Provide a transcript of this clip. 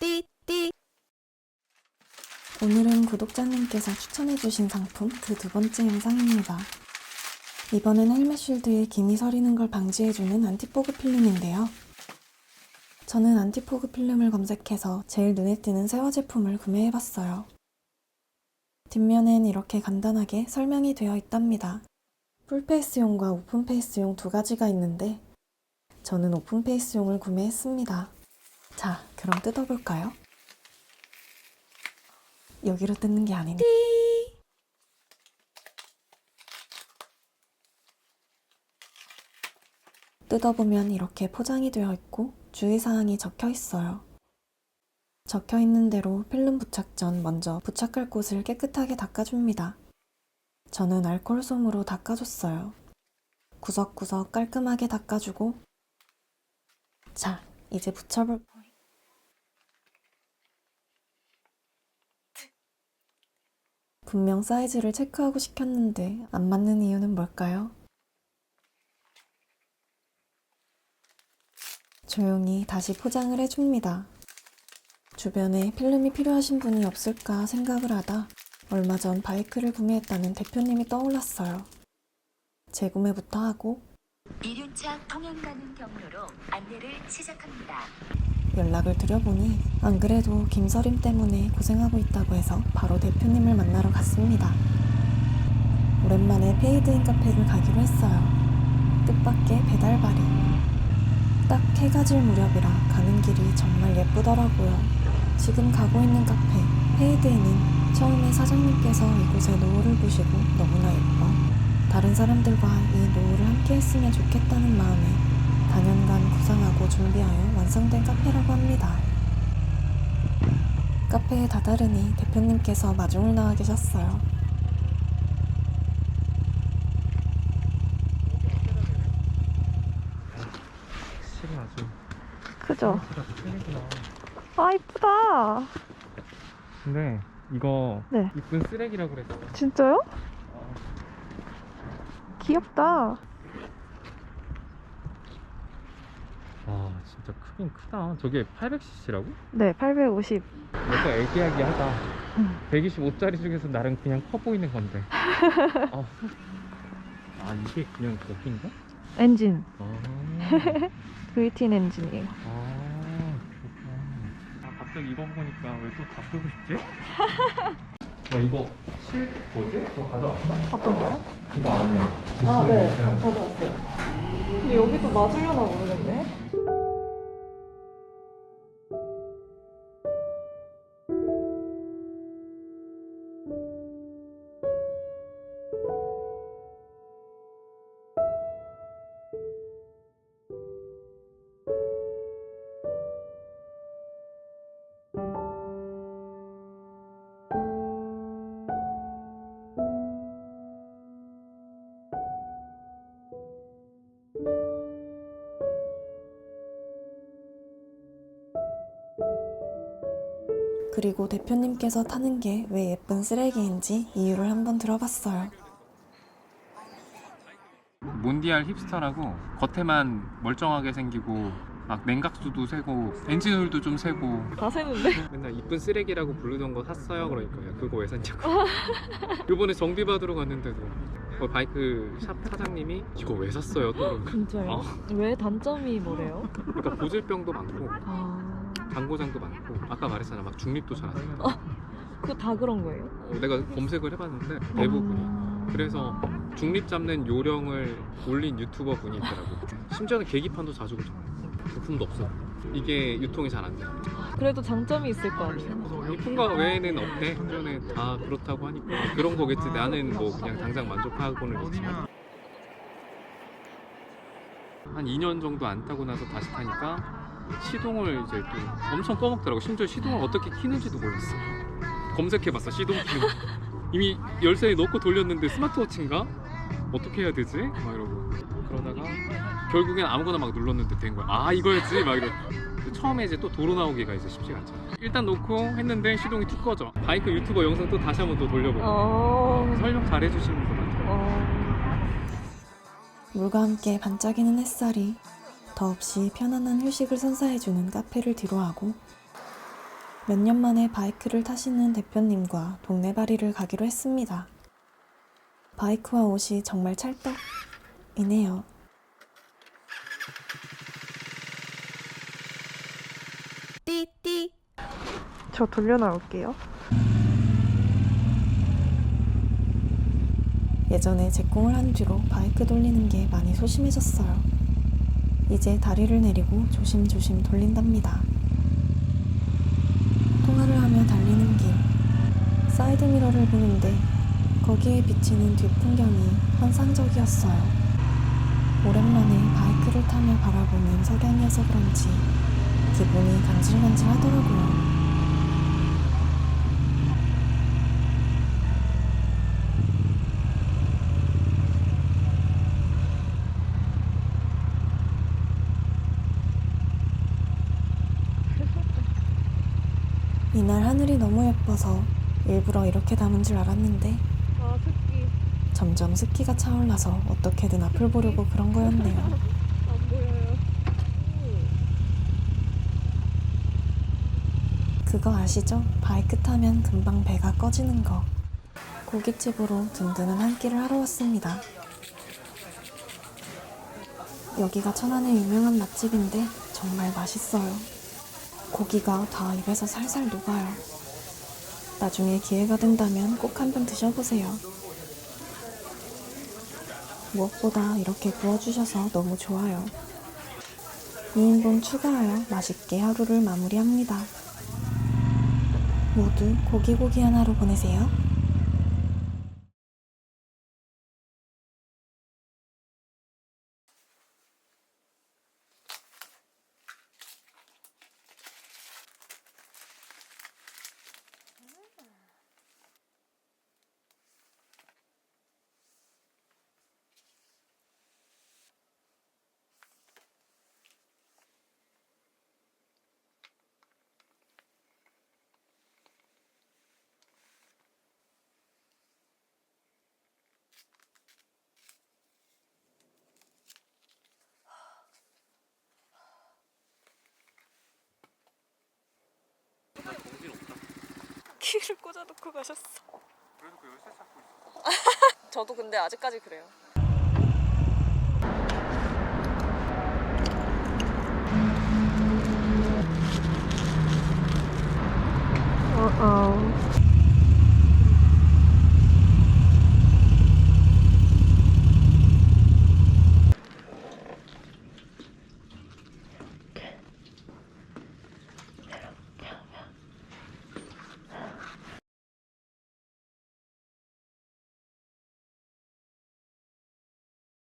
띠띠 오늘은 구독자님께서 추천해주신 상품 그 두 번째 영상입니다. 이번엔 헬멧 쉴드에 김이 서리는 걸 방지해주는 안티포그 필름인데요. 저는 안티포그 필름을 검색해서 제일 눈에 띄는 세화 제품을 구매해봤어요. 뒷면엔 이렇게 간단하게 설명이 되어 있답니다. 풀페이스용과 오픈페이스용 두 가지가 있는데 저는 오픈페이스용을 구매했습니다. 자, 그럼 뜯어볼까요? 여기로 뜯는 게 아니네. 뜯어보면 이렇게 포장이 되어 있고 주의사항이 적혀 있어요. 적혀 있는 대로 필름 부착 전 먼저 부착할 곳을 깨끗하게 닦아줍니다. 저는 알코올 솜으로 닦아줬어요. 구석구석 깔끔하게 닦아주고 자, 이제 붙여볼 분명 사이즈를 체크하고 시켰는데 안 맞는 이유는 뭘까요? 조용히 다시 포장을 해줍니다. 주변에 필름이 필요하신 분이 없을까 생각을 하다 얼마 전 바이크를 구매했다는 대표님이 떠올랐어요. 재구매부터 하고 이륜차 통행 가능 경로로 안내를 시작합니다. 연락을 드려보니 안 그래도 김서림 때문에 고생하고 있다고 해서 바로 대표님을 만나러 갔습니다. 오랜만에 페이드인 카페를 가기로 했어요. 뜻밖의 배달발이. 딱 해가 질 무렵이라 가는 길이 정말 예쁘더라고요. 지금 가고 있는 카페 페이드인은 처음에 사장님께서 이곳의 노을을 보시고 너무나 예뻐 다른 사람들과 이 노을을 함께 했으면 좋겠다는 마음에 단연간 구상하고 준비하여 완성된 카페라고 합니다. 카페에 다다르니 대표님께서 마중을 나와 계셨어요. 실이 아주 크죠? 쓰레기나. 아 이쁘다. 근데 이거 네. 이쁜 쓰레기라고 그랬어. 진짜요? 귀엽다. 와 진짜 크긴 크다. 저게 800cc라고? 네, 850. 뭔가 애기야기 하다. 음. 125짜리 중에서 나름 그냥 커 보이는 건데. 아, 아 이게 그냥 거기인가? 엔진. 아, V10 엔진이에요. 아 그렇구나. 아 갑자기 이거 보니까 왜또 바꾸고 싶지? 나 이거 실 뭐지? 그거 가져왔어? 어떤 거요? 이거 아니야. 아, 네. 가져왔어요. 근데 여기도 맞으려나 모르겠네. 그리고 대표님께서 타는 게 왜 예쁜 쓰레기인지 이유를 한번 들어봤어요. 몬디알 힙스터라고 겉에만 멀쩡하게 생기고 막 냉각수도 세고 엔진오일도 좀 세고 다 새는데? 맨날 이쁜 쓰레기라고 부르던 거 샀어요 그러니까 야 그거 왜 샀냐고 요번에 정비 받으러 갔는데도 그 바이크 샵 사장님이 이거 왜 샀어요 또 그런 거 진짜요? 어. 왜 단점이 뭐래요? 그러니까 보질병도 많고 아, 당고장도 많고 아까 말했잖아 막 중립도 잘 안 된다 그거 다 그런 거예요? 어, 내가 검색을 해봤는데 대부분이 아. 그래서 중립 잡는 요령을 올린 유튜버 분이 있더라고 심지어는 계기판도 자주 고장 부품도 없어 이게 유통이 잘 안 돼. 그래도 장점이 있을 거 아니에요? 이쁜 거 외에는 없대. 주변에 다 그렇다고 하니까 그런 거겠지. 나는 뭐 그냥 당장 만족하고는 있지만 한 2년 정도 안 타고 나서 다시 타니까 시동을 이제 또 엄청 꺼먹더라고. 심지어 시동을 어떻게 키는지도 몰랐어. 검색해봤어. 시동 키는. 이미 열쇠에 넣고 돌렸는데 스마트워치인가? 어떻게 해야 되지? 막 이러고 그러다가 결국엔 아무거나 막 눌렀는데 된 거야. 아 이거였지? 막 이러. 근데 처음에 이제 또 도로 나오기가 이제 쉽지가 않잖아. 일단 놓고 했는데 시동이 툭 꺼져. 바이크 유튜버 영상 또 다시 한번 또 돌려보고 어... 설명 잘 해주시는 분 많더라고. 물과 함께 반짝이는 햇살이 더없이 편안한 휴식을 선사해주는 카페를 뒤로하고 몇 년 만에 바이크를 타시는 대표님과 동네발이를 가기로 했습니다. 바이크와 옷이 정말 찰떡이네요. 띠띠. 저 돌려놔올게요. 예전에 제 꿈을 한 뒤로 바이크 돌리는 게 많이 소심해졌어요. 이제 다리를 내리고 조심조심 돌린답니다. 통화를 하며 달리는 길. 사이드미러를 보는데 거기에 비치는 뒷풍경이 환상적이었어요. 오랜만에 바이크를 타며 바라보는 석양이어서 그런지 기분이 간질간질 하더라고요. 이날 하늘이 너무 예뻐서 일부러 이렇게 담은 줄 알았는데 아, 새끼. 점점 습기가 차올라서 어떻게든 앞을 보려고 그런 거였네요. 안 보여요. 그거 아시죠? 바이크 타면 금방 배가 꺼지는 거. 고깃집으로 든든한 한 끼를 하러 왔습니다. 여기가 천안의 유명한 맛집인데 정말 맛있어요. 고기가 다 입에서 살살 녹아요. 나중에 기회가 된다면 꼭 한번 드셔보세요. 무엇보다 이렇게 구워주셔서 너무 좋아요. 2인분 추가하여 맛있게 하루를 마무리합니다. 모두 고기고기한 하루 보내세요. 키를 꽂아놓고 가셨어. 그래서 그 열쇠 찾고 있어. 저도 근데 아직까지 그래요.